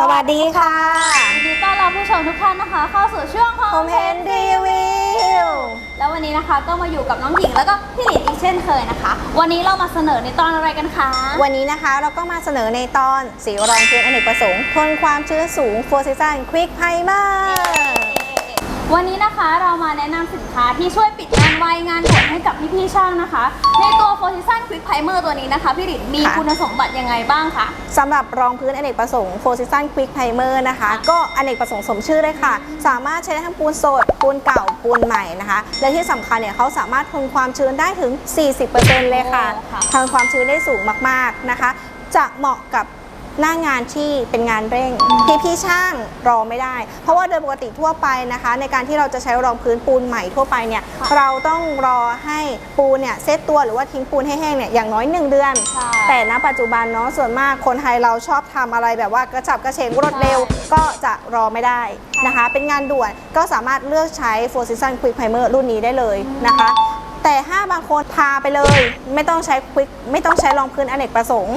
สวัสดีค่ะยินดีต้อนรับผู้ชมทุกท่านนะคะ เข้าสู่ช่วงโฮมเฮนรีวิวแล้ววันนี้นะคะก็มาอยู่กับน้องหญิงแล้วก็พี่หลินอีกเช่นเคยนะคะ วันนี้เรามาเสนอในตอนอะไรกันคะ วันนี้นะคะเราก็มาเสนอในตอนสีรองพื้นอเนกประสงค์ ทนความชื้นสูง Four Seasons Quick Primer วันนี้นะคะเรามาแนะนำสินค้าที่ช่วยปิดงานไวงานด่วนให้กับ พี่ๆช่างนะคะ ในตัว f o r t i s a n Quick Primer ตัวนี้นะคะ พี่หลินมีค่ะ คุณสมบัติยังไงบ้างคะ สำหรับรองพื้นอเนกประสงค์ Four Seasons Quick Primer นะคะ ก็อเนกประสงค์สมชื่อเลยค่ะ สามารถใช้ได้ทั้งปูนสด ปูนเก่า ปูนใหม่นะคะ และที่สำคัญเนี่ยเขาสามารถทนความชื้นได้ถึง 40%เลยค่ะ โอ้ค่ะ ทนความชื้นได้สูงมากๆนะคะ จะเหมาะกับ หน้างานที่เป็นงานเร่ง พี่พี่ๆช่างรอไม่ได้ เพราะว่าโดยปกติทั่วไปนะคะ ในการที่เราจะใช้รองพื้นปูนใหม่ทั่วไปเนี่ยค่ะเราต้องรอให้ปูนเนี่ยเซตตัวหรือว่าทิ้งปูนให้แห้งเนี่ยอย่างน้อย 1 เดือนใช่แต่ณปัจจุบันเนาะส่วนมากคนไทยเราชอบทำอะไรแบบว่ากระฉับกระเฉงรวดเร็วใช่ก็จะรอไม่ได้นะคะ เป็นงานด่วนก็สามารถเลือกใช้ Four Season Quick Primer รุ่นนี้ได้เลยนะคะแต่ถ้าบางคนทาไปเลย ไม่ต้องใช้ควิกไม่ต้องใช้รองพื้นอเนกประสงค์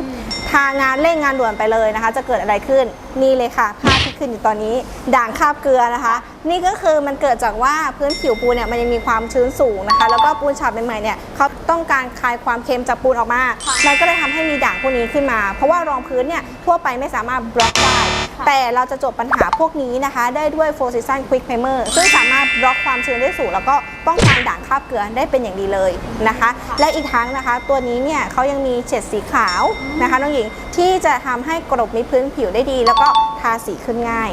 ทางานเร่งงานด่วนไปเลยนะคะ จะเกิดอะไรขึ้นนี่เลยค่ะภาพที่ขึ้นอยู่ตอนนี้ ด่างคาบเกลือนะคะ นี่ก็คือมันเกิดจากว่าพื้นผิวปูนเนี่ยมันยังมีความชื้นสูงนะคะ แล้วก็ปูนฉาบใหม่ๆเนี่ยเขาต้องการคลายความเค็มจากปูนออกมาค่ะมันก็เลยทำให้มีด่างพวกนี้ขึ้นมา เพราะว่ารองพื้นเนี่ยทั่วไปไม่สามารถบล็อกได้ แต่เราจะจบปัญหาพวกนี้นะคะ ได้ด้วย Four Season Quick Primer ซึ่งสามารถบล็อกความชื้นได้สูง แล้วก็ป้องกันด่างคราบเกลือได้เป็นอย่างดีเลยนะคะ และอีกทั้งนะคะ ตัวนี้เนี่ยเขายังมีเฉดสีขาวนะคะน้องหญิงที่จะทำให้กรบมิดพื้นผิวได้ดี แล้วก็ทาสีขึ้นง่าย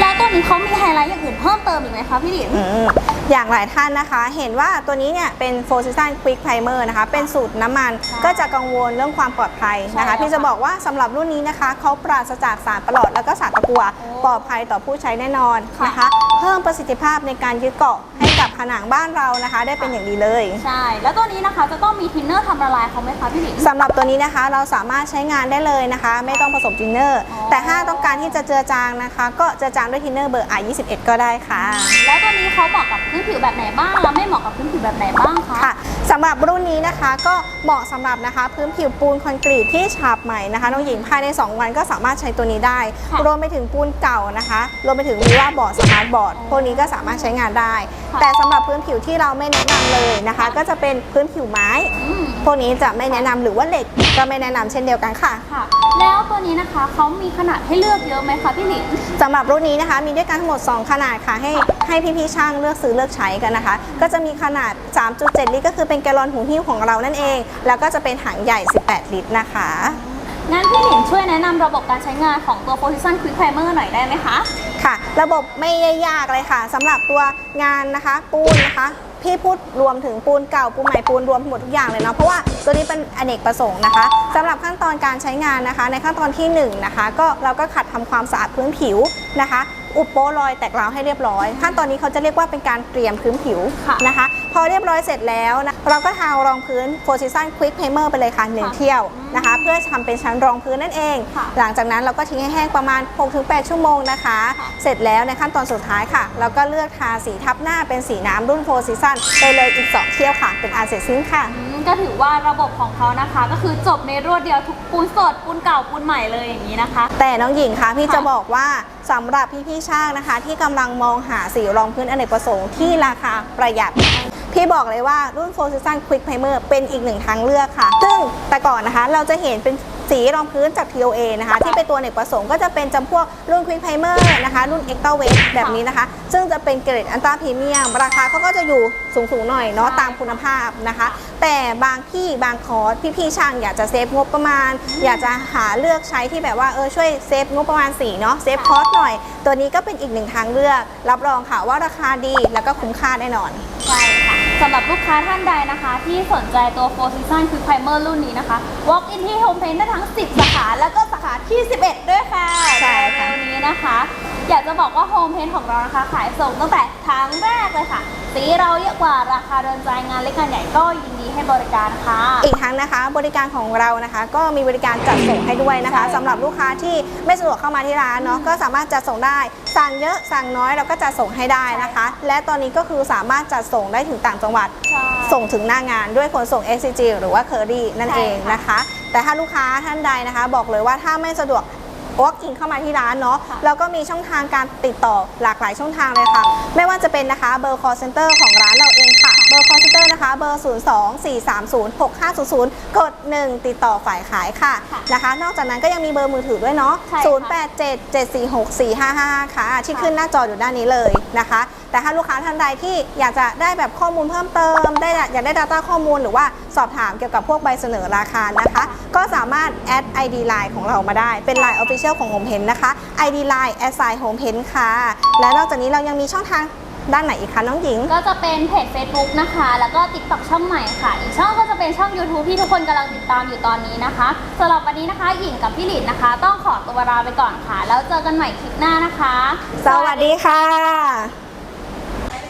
แล้วตัวนี้เขามีไฮไลท์อย่างอื่นเพิ่มเติมอีกไหมคะพี่หลินอืมอย่างหลายท่านนะคะ เห็นว่าตัวนี้เนี่ยเป็น Four Season Quick Primer นะคะ เป็นสูตรน้ำมันใช่ก็จะกังวลเรื่องความปลอดภัยนะคะใช่พี่จะบอกว่าสำหรับรุ่นนี้นะคะเขาปราศจากสารประหลอดแล้วก็สารตะกั่วโอ้ปลอดภัยต่อผู้ใช้แน่นอนค่ะนะคะ เพิ่มประสิทธิภาพในการยึดเกาะให้กับผนังบ้านเรานะคะ ได้เป็นอย่างดีเลย ใช่ แล้วตัวนี้นะคะจะต้องมีทินเนอร์ทำละลายเขาไหมคะพี่หลินสำหรับตัวนี้นะคะเราสามารถใช้งานได้เลยนะคะ ไม่ต้องผสมทินเนอร์ อ๋อ แต่ถ้าต้องการที่จะเจือจางนะคะ ก็เจือจางด้วยทินเนอร์เบอร์ R21 ก็ได้ค่ะ แล้วตัวนี้เขาเหมาะกับพื้นผิวแบบไหนบ้างแล้วไม่เหมาะกับพื้นผิวแบบไหนบ้างคะ ค่ะ สำหรับรุ่นนี้นะคะก็เหมาะสำหรับนะคะ พื้นผิวปูนคอนกรีตที่ฉาบใหม่นะคะน้องหญิงภายใน 2 วันก็สามารถใช้ตัวนี้ได้ค่ะรวมไปถึงปูนเก่านะคะรวมไปถึงวีว่าบอร์ดสมาร์ทบอร์ดพวกนี้ก็สามารถใช้งานได้ค่ะแต่สำหรับพื้นผิวที่เราไม่แนะนำเลยนะคะ ก็จะเป็นพื้นผิวไม้อืมพวกนี้จะไม่แนะนำหรือว่าเหล็กก็ไม่แนะนำเช่นเดียวกันค่ะค่ะ แล้วตัวนี้นะคะเขามีขนาดให้เลือกเยอะไหมคะพี่หลินสำหรับรุ่นนี้นะคะ มีด้วยกันทั้งหมด 2 ขนาดค่ะให้ให้พี่ๆช่างเลือกซื้อเลือกใช้กันนะคะ ก็จะมีขนาด 3.7 ลิตรก็คือเป็นแกลลอนหูหิ้วของเรานั่นเอง แล้วก็จะเป็นถังใหญ่ 18 ลิตรนะคะงั้นพี่หลินช่วยแนะนำระบบการใช้งานของตัว Position Quick Primer หน่อยได้ไหมคะ ค่ะ ระบบไม่ได้ยากเลยค่ะสำหรับตัวงานนะคะปูนนะคะ พี่พูดรวมถึงปูนเก่าปูนใหม่ปูนรวมหมดทุกอย่างเลยเนาะเพราะว่าตัวนี้เป็นอเนกประสงค์นะคะสำหรับขั้นตอนการใช้งานนะคะ ในขั้นตอนที่หนึ่งนะคะก็เราก็ขัดทำความสะอาดพื้นผิวนะคะอุปโปะรอยแตกร้าวให้เรียบร้อย ขั้นตอนนี้เขาจะเรียกว่าเป็นการเตรียมพื้นผิวค่ะนะคะ พอเรียบร้อยเสร็จแล้วนะ เราก็ทารองพื้น Four Season Quick Primer ไปเลยค่ะหนึ่งค่ะเที่ยวนะคะ เพื่อทำเป็นชั้นรองพื้นนั่นเองค่ะหลังจากนั้นเราก็ทิ้งให้แห้งประมาณ 6-8 ชั่วโมงนะคะค่ะเสร็จแล้วในขั้นตอนสุดท้ายค่ะ เราก็เลือกทาสีทับหน้าเป็นสีน้ำรุ่น Four Season ไปเลยอีก 2 เที่ยวค่ะ เป็นอันเสร็จสิ้นค่ะอืมก็ถือว่าระบบของเขานะคะ ก็คือจบในรวดเดียวทุกปูนสดปูนเก่าปูนใหม่เลยอย่างนี้นะคะ แต่น้องหญิงคะพี่ค่ะจะบอกว่าสำหรับพี่ๆช่างนะคะ ที่กำลังมองหาสีรองพื้นอเนกประสงค์ที่ราคาประหยัด พี่บอกเลยว่ารุ่น Four Season Quick Primer เป็นอีกหนึ่งทางเลือกค่ะ ซึ่งแต่ก่อนนะคะเราจะเห็นเป็น สีรองพื้นจาก TOA นะคะ ที่เป็นตัวอเนกประสงค์ก็จะเป็นจำพวกรุ่น Quick Primer นะคะ รุ่น Extra Weight แบบนี้นะคะ ซึ่งจะเป็นเกรดอันตราพรีเมียมราคาเขาก็จะอยู่สูงๆหน่อยเนาะใช่ตามคุณภาพนะคะ แต่บางที่บางคอร์สพี่ๆช่างอยากจะเซฟงบประมาณ อยากจะหาเลือกใช้ที่แบบว่าเออช่วยเซฟงบประมาณสีเนาะเซฟคอร์สหน่อย ตัวนี้ก็เป็นอีกหนึ่งทางเลือก รับรองค่ะว่าราคาดีแล้วก็คุ้มค่าแน่นอนใช่ค่ะ สำหรับลูกค้าท่านใดนะคะ ที่สนใจตัว Four Season Quick Primer รุ่นนี้นะคะ Walk in ที่ Home Paint ได้ทั้ง 10 สาขา แล้วก็สาขาที่ 11 ด้วยค่ะใช่ค่ะ เร็วๆนี้นะคะ อยากจะบอกว่า Home Paint ของเรานะคะขายส่งตั้งแต่ทางแรกเลยค่ะ สีเราเยอะกว่าราคาเดินใจงานเล็กงานใหญ่ก็ยินดีให้บริการค่ะ อีกทั้งนะคะบริการของเรานะคะ ก็มีบริการจัดส่งให้ด้วยนะคะใช่ สำหรับลูกค้าที่ไม่สะดวกเข้ามาที่ร้านเนาะก็สามารถจัดส่งได้ สั่งเยอะสั่งน้อยเราก็จัดส่งให้ได้นะคะ และตอนนี้ก็คือสามารถจัดส่งได้ถึงต่างจังหวัด ใช่ ส่งถึงหน้างานด้วยขนส่ง SCG หรือว่า c u r r y นั่นใช่เองค่ะนะคะ แต่ถ้าลูกค้าท่านใดนะคะ บอกเลยว่าถ้าไม่สะดวก walk in เข้ามาที่ร้านเนาะค่ะแล้วก็มีช่องทางการติดต่อหลากหลายช่องทางเลยค่ะ ไม่ว่าจะเป็นนะคะเบอร์ call center ของร้านเราเองค่ะ เบอร์ call center นะคะ เบอร์ 02-430-6500 กด 1 ติดต่อฝ่ายขายค่ะค่ะนะคะ นอกจากนั้นก็ยังมีเบอร์มือถือด้วยเนาะใช่ค่ะ0877464555 ค่ะ ที่ขึ้นหน้าจออยู่ด้านนี้เลยนะคะ แต่ถ้าลูกค้าท่านใดที่อยากจะได้แบบข้อมูลเพิ่มเติม ได้อยากได้ Data ข้อมูลหรือว่าสอบถามเกี่ยวกับพวกใบเสนอราคานะคะ ก็สามารถแอด ID Line ของเรามาได้ เป็น Line Official ของ Home Pen นะคะ ID Line a s s i Home Pen ค่ะ และนอกจากนี้เรายังมีช่องทางด้านไหนอีกคะน้องหญิง ก็จะเป็นเพจ Facebook นะคะ แล้วก็ TikTok ช่องใหม่ค่ะ อีกช่องก็จะเป็นช่อง YouTube ที่ทุกคนกำลังติดตามอยู่ตอนนี้นะคะสำหรับวันนี้นะคะหญิงกับพี่หลินนะคะ ต้องขอตัวลาไปก่อนค่ะ แล้วเจอกันใหม่คลิปหน้านะคะ สวัสดีค่ะ